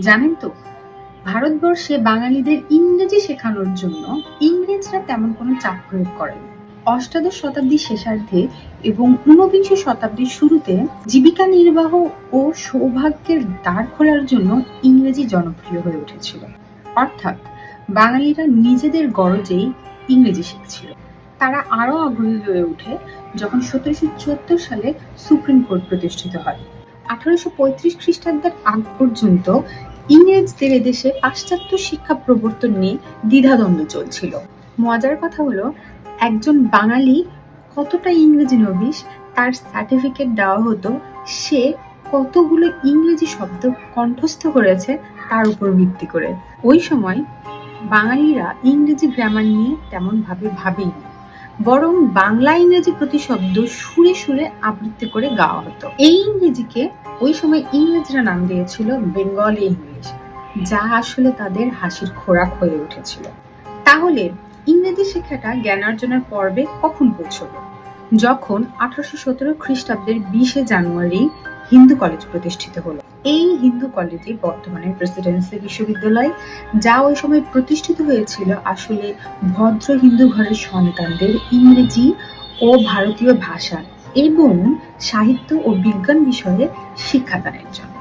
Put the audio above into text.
জানেন তো, ভারতবর্ষে বাঙালিদের ইংরেজি শেখানোর জন্য ইংরেজরা তেমন কোনো চাপ প্রয়োগ করেনি। অষ্টাদশ শতাব্দীর শেষার্ধে এবং ঊনবিংশ শতাব্দীর শুরুতে জীবিকা নির্বাহ ও সৌভাগ্যের দ্বার খোলার জন্য ইংরেজি জনপ্রিয় হয়ে উঠেছিল। অর্থাৎ বাঙালিরা নিজেদের গরজেই ইংরেজি শিখছিল। তারা আরও আগ্রহী হয়ে ওঠে যখন সতেরোশো চুয়াত্তর সালে সুপ্রিম কোর্ট প্রতিষ্ঠিত হয়। আঠারোশো পঁয়ত্রিশ খ্রিস্টাব্দের আগ পর্যন্ত ইংরেজদের এদেশে পাশ্চাত্য শিক্ষা প্রবর্তন নিয়ে দ্বিধাদ্বন্দ্ব চলছিল। মজার কথা হলো, একজন বাঙালি কতটা ইংরেজি নবিশ তার সার্টিফিকেট দেওয়া হতো, সে কতগুলো ইংরেজি শব্দ কণ্ঠস্থ করেছে তার উপর ভিত্তি করে। ওই সময় বাঙালিরা ইংরেজি গ্রামার নিয়ে তেমন ভাবে ভাবেনি বরং বাংলা ইংরেজি প্রতিশব্দ সুরে সুরে আবৃত্তি করে গাওয়া হতো। এই ইংরেজিকে ওই সময় ইংরেজরা নাম দিয়েছিল বেঙ্গলি ইংলিশ যা আসলে তাদের হাসির খোরাক হয়ে উঠেছিল। তাহলে ইংরেজি শেখাটা জ্ঞানার্জনের পর্বে কখন পৌঁছলো? যখন আঠারোশো সতেরো খ্রিস্টাব্দের বিশে জানুয়ারি হিন্দু কলেজ প্রতিষ্ঠিত হলো। এই হিন্দু কলেজে বর্তমানে প্রেসিডেন্সি বিশ্ববিদ্যালয়, যা ওই সময় প্রতিষ্ঠিত হয়েছিল আসলে ভদ্র হিন্দু ঘরের সন্তানদের ইংরেজি ও ভারতীয় ভাষা এবং সাহিত্য ও বিজ্ঞান বিষয়ে শিক্ষাদানের জন্য।